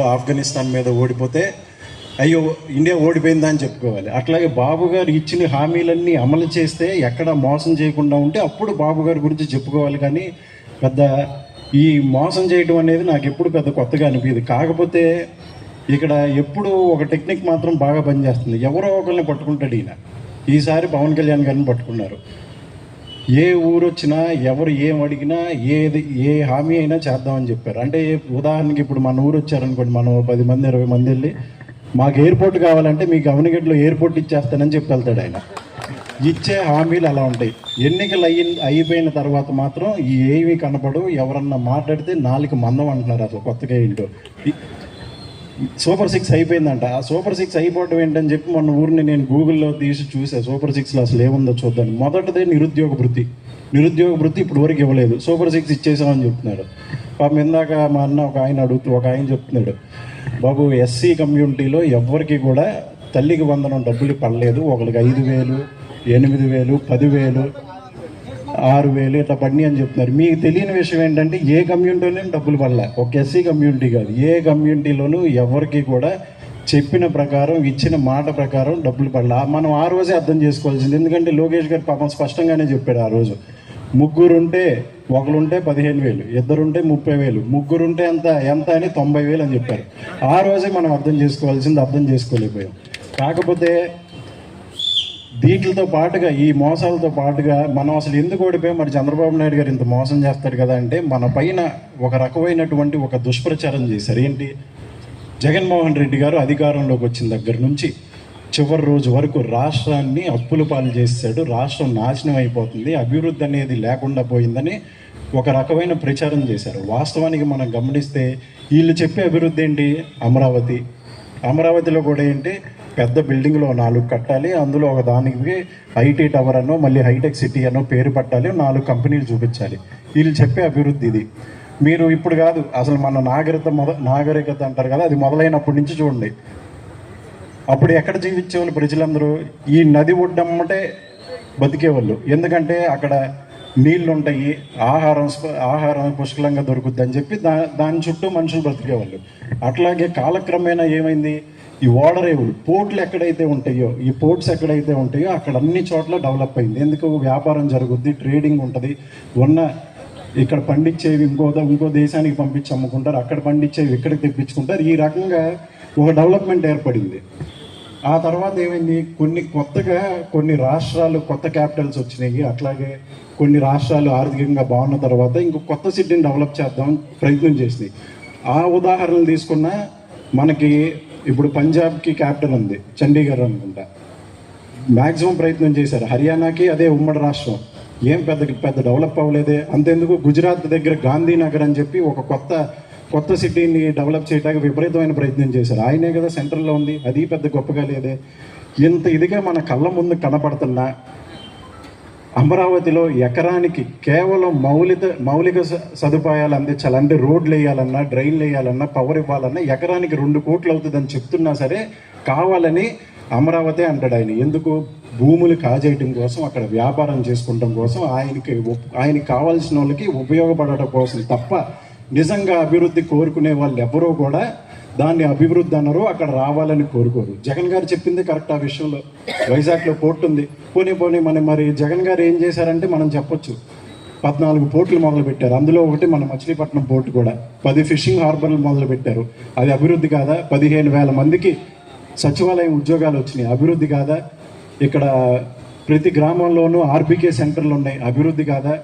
ఆఫ్ఘనిస్తాన్ మీద ఓడిపోతే అయ్యో ఇండియా ఓడిపోయిందా అని చెప్పుకోవాలి. అట్లాగే బాబు గారు ఇచ్చిన హామీలన్నీ అమలు చేస్తే ఎక్కడ మోసం చేయకుండా ఉంటే అప్పుడు బాబు గారి గురించి చెప్పుకోవాలి. కానీ పెద్ద ఈ మోసం చేయడం అనేది నాకు ఎప్పుడు పెద్ద కొత్తగా అనిపించదు కాకపోతే ఇక్కడ ఎప్పుడు ఒక టెక్నిక్ మాత్రం బాగా పనిచేస్తుంది. ఎవరో ఒకరిని పట్టుకుంటాడు ఈయన. ఈసారి పవన్ కళ్యాణ్ గారిని పట్టుకున్నారు. ఏ ఊరు వచ్చినా ఎవరు ఏం అడిగినా ఏది ఏ హామీ అయినా చేద్దామని చెప్పారు. అంటే ఉదాహరణకి ఇప్పుడు మన ఊరు వచ్చారనుకోండి మనం పది మంది ఇరవై మంది వెళ్ళి మాకు ఎయిర్పోర్ట్ కావాలంటే మీకు గవనిగడ్లో ఎయిర్పోర్ట్ ఇచ్చేస్తానని చెప్పి వెళ్తాడు ఆయన. ఇచ్చే హామీలు అలా ఉంటాయి. ఎన్నికలు అయి అయిపోయిన తర్వాత మాత్రం ఈ ఏమీ కనపడు ఎవరన్నా మాట్లాడితే నాలుగు మందం అంటున్నారు అసలు కొత్తగా ఏంటో. సూపర్ సిక్స్ అయిపోయిందంట. ఆ సూపర్ సిక్స్ అయిపోవడం ఏంటని చెప్పి మొన్న ఊరిని నేను గూగుల్లో తీసి చూసా. సూపర్ సిక్స్లో అసలు ఏముందో చూద్దాం మొదటిదే నిరుద్యోగ వృత్తి. నిరుద్యోగ వృత్తి ఇప్పుడు వరకు ఇవ్వలేదు. సూపర్ సిక్స్ ఇచ్చేసామని చెప్తున్నారు. పాపం ఇందాక మా అన్న ఒక ఆయన అడుగుతూ ఒక ఆయన చెప్తున్నాడు బాబు ఎస్సీ కమ్యూనిటీలో ఎవరికి కూడా తల్లికి వందనం డబ్బులు పడలేదు. ఒకరికి ఐదు వేలు ఎనిమిది వేలు పదివేలు ఆరు వేలు ఇట్లా పడినాయి అని చెప్తున్నారు. మీకు తెలియని విషయం ఏంటంటే ఏ కమ్యూనిటీలోనే డబ్బులు పడలే. ఒక ఎస్సీ కమ్యూనిటీ కాదు. ఏ కమ్యూనిటీలోనూ ఎవరికి కూడా చెప్పిన ప్రకారం ఇచ్చిన మాట ప్రకారం డబ్బులు పడలే. మనం ఆ రోజే అర్థం చేసుకోవాల్సింది. ఎందుకంటే లోకేష్ గారు పాపం స్పష్టంగానే చెప్పాడు ఆ రోజు. ముగ్గురుంటే ఒకరుంటే పదిహేను వేలు ఇద్దరుంటే ముప్పై వేలు ముగ్గురుంటే ఎంత ఎంత అని తొంభై వేలు అని చెప్పారు. ఆ రోజే మనం అర్థం చేసుకోవాల్సింది అర్థం చేసుకోలేకపోయాం. కాకపోతే దీంట్లతో పాటుగా ఈ మోసాలతో పాటుగా మనం అసలు ఎందుకు ఓడిపోయి? మరి చంద్రబాబు నాయుడు గారు ఇంత మోసం చేస్తారు కదా అంటే మన పైన ఒక రకమైనటువంటి ఒక దుష్ప్రచారం చేశారు. ఏంటి? జగన్మోహన్ రెడ్డి గారు అధికారంలోకి వచ్చిన దగ్గర నుంచి చివరి రోజు వరకు రాష్ట్రాన్ని అప్పుల పాలు చేశాడు. రాష్ట్రం నాశనం అయిపోతుంది. అభివృద్ధి అనేది లేకుండా పోయిందని ఒక రకమైన ప్రచారం చేశారు. వాస్తవానికి మనం గమనిస్తే వీళ్ళు చెప్పే అభివృద్ధి ఏంటి? అమరావతి. అమరావతిలో కూడా ఏంటి? పెద్ద బిల్డింగ్లో నాలుగు కట్టాలి. అందులో ఒక దానికి ఐటీ టవర్ అనో మళ్ళీ హైటెక్ సిటీ అనో పేరు పట్టాలి. నాలుగు కంపెనీలు చూపించాలి. వీళ్ళు చెప్పే అభివృద్ధి ఇది. మీరు ఇప్పుడు కాదు అసలు మన నాగరికత మొద నాగరికత అంటారు కదా అది మొదలైనప్పటి నుంచి చూడండి. అప్పుడు ఎక్కడ జీవించేవాళ్ళు ప్రజలందరూ? ఈ నది ఒడ్డమ్మటే బతికేవాళ్ళు. ఎందుకంటే అక్కడ నీళ్ళు ఉంటాయి ఆహారం ఆహారం పుష్కలంగా దొరుకుద్ది అని చెప్పి దా దాని చుట్టూ మనుషులు బ్రతికేవాళ్ళు. అట్లాగే కాలక్రమేణా ఏమైంది? ఈ ఓడరేవులు పోర్ట్లు ఎక్కడైతే ఉంటాయో ఈ పోర్ట్స్ ఎక్కడైతే ఉంటాయో అక్కడ అన్ని చోట్ల డెవలప్ అయింది. ఎందుకు వ్యాపారం జరుగుద్ది ట్రేడింగ్ ఉంటుంది. ఉన్న ఇక్కడ పండించేవి ఇంకో ఇంకో దేశానికి పంపించి అమ్ముకుంటారు అక్కడ పండించేవి ఇక్కడికి తెప్పించుకుంటారు. ఈ రకంగా ఒక డెవలప్మెంట్ ఏర్పడింది. ఆ తర్వాత ఏమైంది? కొన్ని కొత్తగా కొన్ని రాష్ట్రాలు కొత్త క్యాపిటల్స్ వచ్చినాయి. అట్లాగే కొన్ని రాష్ట్రాలు ఆర్థికంగా బాగున్న తర్వాత ఇంకో కొత్త సిటీని డెవలప్ చేద్దాం ప్రయత్నం చేసినాయి. ఆ ఉదాహరణలు తీసుకున్న మనకి ఇప్పుడు పంజాబ్కి క్యాపిటల్ ఉంది చండీగఢ్ అనుకుంటా. మ్యాక్సిమం ప్రయత్నం చేశారు. హర్యానాకి అదే ఉమ్మడి రాష్ట్రం. ఏం పెద్ద పెద్ద డెవలప్ అవ్వలేదే. అంతెందుకు గుజరాత్ దగ్గర గాంధీనగర్ అని చెప్పి ఒక కొత్త కొత్త సిటీని డెవలప్ చేయడానికి విపరీతమైన ప్రయత్నం చేశారు. ఆయనే కదా సెంట్రల్లో ఉంది. అది పెద్ద గొప్పగా లేదే. ఇంత ఇదిగా మన కళ్ళ ముందు కనపడుతున్నా అమరావతిలో ఎకరానికి కేవలం మౌలిక మౌలిక స- సదుపాయాలు అందించాలంటే రోడ్లు వేయాలన్నా డ్రైన్లు వేయాలన్నా పవర్ ఇవ్వాలన్నా ఎకరానికి రెండు కోట్లు అవుతుందని చెప్తున్నా సరే కావాలని అమరావతి అంటాడు ఆయన. ఎందుకు? భూములు కాజేయటం కోసం అక్కడ వ్యాపారం చేసుకోవటం కోసం ఆయనకి ఆయనకి కావాల్సిన వాళ్ళకి ఉపయోగపడటం కోసం తప్ప నిజంగా అభివృద్ధి కోరుకునే వాళ్ళు ఎవరో కూడా దాన్ని అభివృద్ధి అన్నారు అక్కడ రావాలని కోరుకోరు. జగన్ గారు చెప్పింది కరెక్ట్ ఆ విషయంలో. వైజాగ్లో పోర్ట్ ఉంది. పోనీ పోనీ మన మరి జగన్ గారు ఏం చేశారంటే మనం చెప్పొచ్చు. పద్నాలుగు పోర్టులు మొదలు పెట్టారు అందులో ఒకటి మన మచిలీపట్నం పోర్టు కూడా. పది ఫిషింగ్ హార్బర్లు మొదలుపెట్టారు. అది అభివృద్ధి కాదా? పదిహేను వేల మందికి సచివాలయం ఉద్యోగాలు వచ్చినాయి. అభివృద్ధి కాదా? ఇక్కడ ప్రతి గ్రామంలోనూ ఆర్బీకే సెంటర్లు ఉన్నాయి. అభివృద్ధి కాదా?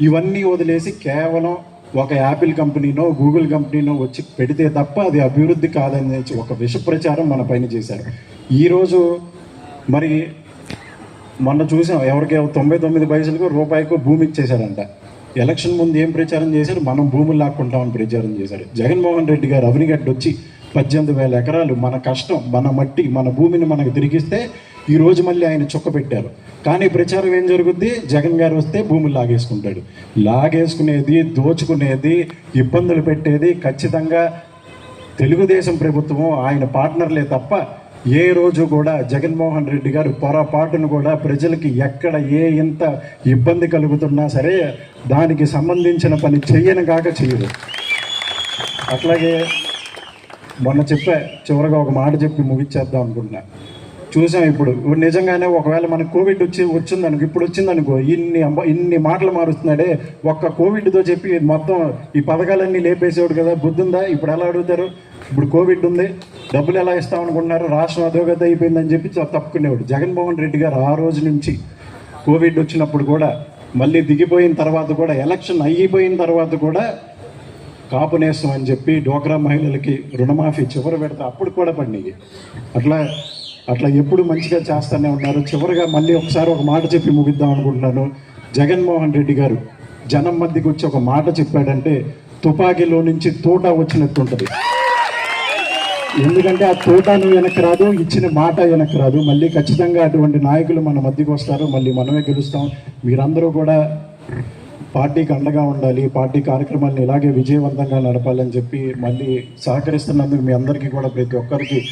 ఇవన్నీ వదిలేసి కేవలం ఒక యాపిల్ కంపెనీనో గూగుల్ కంపెనీనో వచ్చి పెడితే తప్ప అది అభివృద్ధి కాదని ఒక విష ప్రచారం మన పైన చేశారు. ఈరోజు మరి మొన్న చూసాం ఎవరికి తొంభై తొమ్మిది పైసలకు రూపాయికో భూమి ఇచ్చేశారంట. ఎలక్షన్ ముందు ఏం ప్రచారం చేశారు? మనం భూములు లాక్కుంటామని ప్రచారం చేశారు. జగన్మోహన్ రెడ్డి గారు అవినిగడ్డ వచ్చి పద్దెనిమిది వేల ఎకరాలు మన కష్టం మన మట్టి మన భూమిని మనకు తిరిగిస్తే ఈ రోజు మళ్ళీ ఆయన చుక్క పెట్టారు. కానీ ప్రచారం ఏం జరుగుద్ది? జగన్ గారు వస్తే భూములు లాగేసుకుంటాడు. లాగేసుకునేది దోచుకునేది ఇబ్బందులు పెట్టేది ఖచ్చితంగా తెలుగుదేశం ప్రభుత్వం ఆయన పార్ట్నర్లే తప్ప ఏ రోజు కూడా జగన్మోహన్ రెడ్డి గారు పొరపాటును కూడా ప్రజలకి ఎక్కడ ఏ ఇంత ఇబ్బంది కలుగుతున్నా సరే దానికి సంబంధించిన పని చెయ్యను కాక చేయదు అట్లాగే మొన్న చెప్పా చివరగా ఒక మాట చెప్పి ముగిచ్చేద్దాం అనుకుంటున్నా. చూసాం ఇప్పుడు. ఇప్పుడు నిజంగానే ఒకవేళ మనకు కోవిడ్ వచ్చి వచ్చిందనుకో ఇప్పుడు వచ్చిందనుకో ఇన్ని ఇన్ని మాటలు మారుస్తున్నాడే ఒక్క కోవిడ్తో చెప్పి మొత్తం ఈ పథకాలన్నీ లేపేసేవాడు కదా బుద్ధుందా? ఇప్పుడు ఎలా అడుగుతారు? ఇప్పుడు కోవిడ్ ఉంది డబ్బులు ఎలా ఇస్తాం అనుకుంటున్నారు రాష్ట్రం అధోగత అయిపోయిందని చెప్పి తప్పుకునేవాడు. జగన్మోహన్ రెడ్డి గారు ఆ రోజు నుంచి కోవిడ్ వచ్చినప్పుడు కూడా మళ్ళీ దిగిపోయిన తర్వాత కూడా ఎలక్షన్ అయిపోయిన తర్వాత కూడా కాపు అని చెప్పి డోక్రా మహిళలకి రుణమాఫీ చివరి పెడితే అప్పుడు కూడా పడినాయి. అట్లా అట్లా ఎప్పుడు మంచిగా చేస్తూనే ఉన్నారు. చివరిగా మళ్ళీ ఒకసారి ఒక మాట చెప్పి ముగిద్దాం అనుకుంటున్నాను. జగన్మోహన్ రెడ్డి గారు జనం మధ్యకి వచ్చి ఒక మాట చెప్పాడంటే తుపాకీలో నుంచి తోట వచ్చినట్టు ఉంటుంది. ఎందుకంటే ఆ తోటను వెనక్కి రాదు ఇచ్చిన మాట వెనక్కి రాదు. మళ్ళీ ఖచ్చితంగా అటువంటి నాయకులు మన మధ్యకి వస్తారు. మళ్ళీ మనమే గెలుస్తాం. మీరందరూ కూడా పార్టీకి అండగా ఉండాలి. పార్టీ కార్యక్రమాలను ఇలాగే విజయవంతంగా నడపాలని చెప్పి మళ్ళీ సహకరిస్తున్నందుకు మీ అందరికీ కూడా ప్రతి ఒక్కరికి